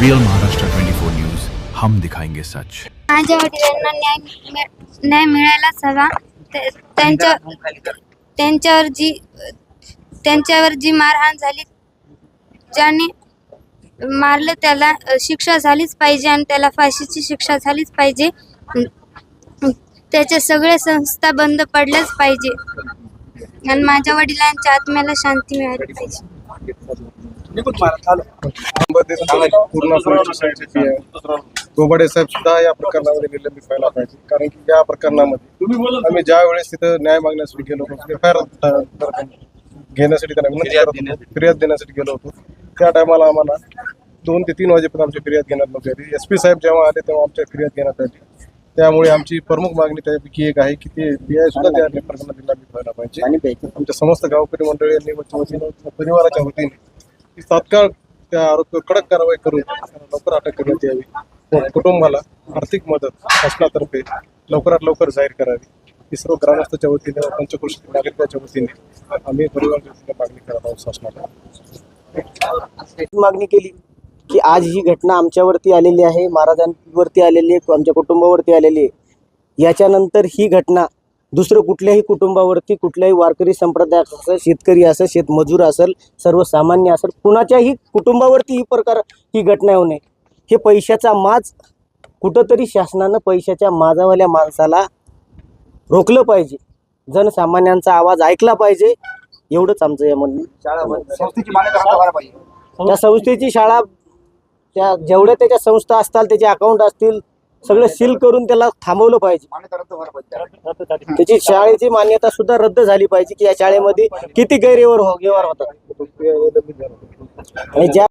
Real Maharashtra 24 news हम दिखाएंगे सच। माझ्या वडिलांना न्याय मिळ- न्याय मिळायलाच हवा ते- त्यांच्या त्यांच्यावर जी त्यांच्यावर जी मारहाण झाली ज्याने मारलं त्याला अ, शिक्षा झालीच पाहिजे आणि त्याला फाशीची शिक्षा झालीच पाहिजे. त्याच्या सगळ्या संस्था बंद पडल्याच पाहिजे. आणि माझ्या वडिलांच्या आत्म्याला शांती मिळाली पाहिजे. गोबाडे साहेब सुद्धा या प्रकरणामध्ये निलंबित व्हायला पाहिजे. कारण की या प्रकरणामध्ये आम्ही ज्या वेळेस तिथं न्याय मागण्यासाठी गेलो होतो एफ आय आर घेण्यासाठी त्यांना विनंती करत होतो, फिर्याद देण्यासाठी गेलो होतो. त्या टायमाला आम्हाला दोन ते तीन वाजेपर्यंत आमची फिर्याद घेण्यात नव्हती आली. एस पी साहेब जेव्हा आले तेव्हा आमच्या फिर्याद घेण्यात आली. त्यामुळे आमची प्रमुख मागणी त्यापैकी एक आहे की ते आय सुद्धा त्या प्रकरणात निलंबित व्हायला पाहिजे. आमच्या समस्त गावकरी मंडळी वतीने परिवाराच्या वतीने की तात्काळ त्या आरोपीवर कडक कारवाई करून लवकर अटक करण्यात यावी. व कुटुंबाला आर्थिक मदत शासनातर्फे लवकरात लवकर जाहीर करावी. ही सर्व ग्रामस्थाच्या वतीने व पंचकृषी नागरिकांच्या वतीने आम्ही परिवार मागणी करत आहोत शासनाला मागणी केली की आज ही घटना आमच्यावरती आलेली आहे महाराजांवरती आलेली आहे आमच्या कुटुंबावरती आलेली आहे. याच्यानंतर ही घटना दुसरं कुठल्याही कुटुंबावरती कुठल्याही वारकरी संप्रदाय असेल शेतकरी असेल शेतमजूर असेल सर्वसामान्य असेल कुणाच्याही कुटुंबावरती ही प्रकार ही घटना होऊ नये. हे पैशाचा माज कुठंतरी शासनानं पैशाच्या माजावाल्या माणसाला रोखलं पाहिजे. जनसामान्यांचा आवाज ऐकला पाहिजे. एवढंच आमचं या म्हणणं. त्या संस्थेची शाळा त्या जेवढ्या त्याच्या संस्था असतील त्याचे अकाउंट असतील सगळं सील करून त्याला थांबवलं पाहिजे. त्याची शाळेची मान्यता सुद्धा रद्द झाली पाहिजे की या शाळेमध्ये किती गैरव्यवहार हो- व्यवहार होतात. आणि ज्या